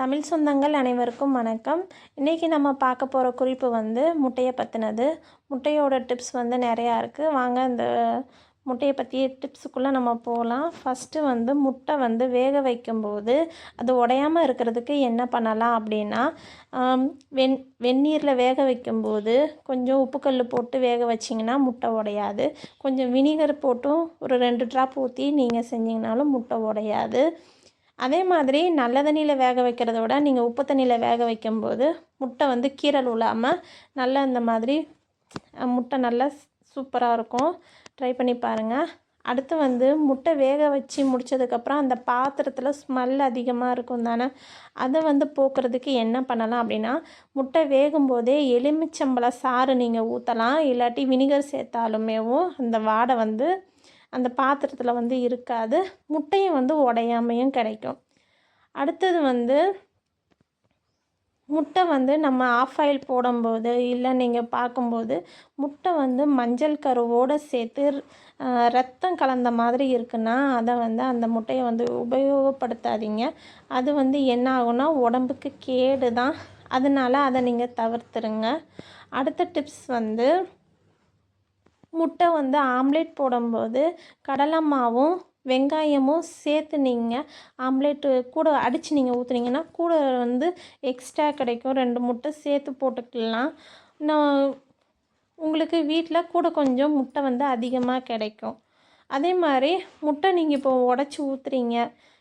தமிழ் சொந்தங்கள் அனைவருக்கும் வணக்கம். இன்றைக்கி நம்ம பார்க்க போகிற குறிப்பு வந்து முட்டையை பற்றினது முட்டையோட டிப்ஸ் வந்து நிறையா இருக்குது வாங்க இந்த முட்டையை பற்றிய டிப்ஸுக்குள்ளே நம்ம போகலாம் ஃபஸ்ட்டு வந்து முட்டை வந்து வேக வைக்கும்போது அது உடையாமல் இருக்கிறதுக்கு என்ன பண்ணலாம் அப்படின்னா வெண் வெந்நீரில் வேக வைக்கும்போது கொஞ்சம் உப்புக்கல் போட்டு வேக வச்சிங்கன்னா முட்டை உடையாது. கொஞ்சம் வினிகர் போட்டும் ஒரு ரெண்டு ட்ராப் ஊற்றி நீங்கள் செஞ்சிங்கனாலும் முட்டை உடையாது. அதே மாதிரி நல்ல தண்ணியில் வேக வைக்கிறத விட நீங்கள் உப்பு தண்ணியில் வேக வைக்கும்போது முட்டை வந்து கீரல் உழாமல் நல்லா இந்த மாதிரி முட்டை நல்லா சூப்பராக இருக்கும். ட்ரை பண்ணி பாருங்கள் அடுத்து வந்து முட்டை வேக வச்சு முடிச்சதுக்கப்புறம் அந்த பாத்திரத்தில் ஸ்மெல் அதிகமாக இருக்கும் தானே? அதை வந்து போக்குறதுக்கு என்ன பண்ணலாம் அப்படின்னா முட்டை வேகும்போதே எலுமிச்சம்பழம் சாறு நீங்கள் ஊற்றலாம் இல்லாட்டி வினிகர் சேர்த்தாலுமேவும் அந்த வாடை வந்து அந்த பாத்திரத்தில் வந்து இருக்காது. முட்டையும் வந்து உடையாமையும் கிடைக்கும். அடுத்தது வந்து முட்டை வந்து நம்ம ஆஃப் ஆயில் போடும்போது இல்லை நீங்கள் பார்க்கும்போது முட்டை வந்து மஞ்சள் கருவோடு சேர்த்து ரத்தம் கலந்த மாதிரி இருக்குன்னா அதை வந்து அந்த முட்டையை வந்து உபயோகப்படுத்தாதீங்க. அது வந்து என்ன ஆகும்னா உடம்புக்கு கேடு தான் அதனால் அதை நீங்கள் தவிர்த்துருங்க. அடுத்த டிப்ஸ் வந்து முட்டை வந்து ஆம்லேட் போடும்போது கடலை மாவும் வெங்காயமும் சேர்த்து நீங்கள் ஆம்லேட்டு கூட அடித்து நீங்கள் ஊற்றுனீங்கன்னா கூட வந்து எக்ஸ்ட்ரா கிடைக்கும். ரெண்டு முட்டை சேர்த்து போட்டுக்கலாம். நான் உங்களுக்கு வீட்டில் கூட கொஞ்சம் முட்டை வந்து அதிகமாக கிடைக்கும். அதே மாதிரி முட்டை நீங்கள் இப்போ உடச்சி ஊற்றுறீங்க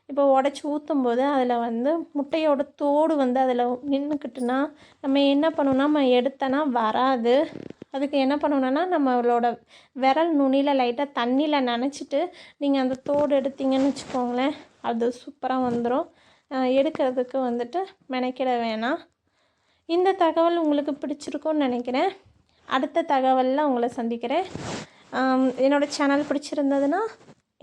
இப்போ உடச்சி ஊற்றும்போது அதில் வந்து முட்டையோட தோடு வந்து அதில் நின்றுக்கிட்டுனா நம்ம என்ன பண்ணணும்னா நம்ம எடுத்தோன்னா வராது. அதுக்கு என்ன பண்ணணுன்னா நம்மளோட விரல் நுனியில் லைட்டாக தண்ணியில் நனைச்சிட்டு நீங்கள் அந்த தோடு எடுத்தீங்கன்னு வச்சுக்கோங்களேன் அது சூப்பராக வந்துடும் எடுக்கிறதுக்கு வந்துட்டு மெனக்கிட வேணாம். இந்த தகவல் உங்களுக்கு பிடிச்சிருக்கும்னு நினைக்கிறேன். அடுத்த தகவலில் உங்களை சந்திக்கிறேன். என்னோடய என்னோட சேனல் பிடிச்சிருந்ததுன்னா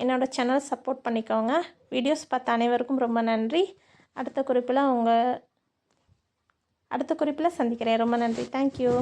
என்னோட சேனல் சப்போர்ட் பண்ணிக்கோங்க. வீடியோஸ் பார்த்த அனைவருக்கும் ரொம்ப நன்றி. அடுத்த குறிப்பில் உங்கள் அடுத்த குறிப்பில் சந்திக்கிறேன். ரொம்ப நன்றி. தேங்க்யூ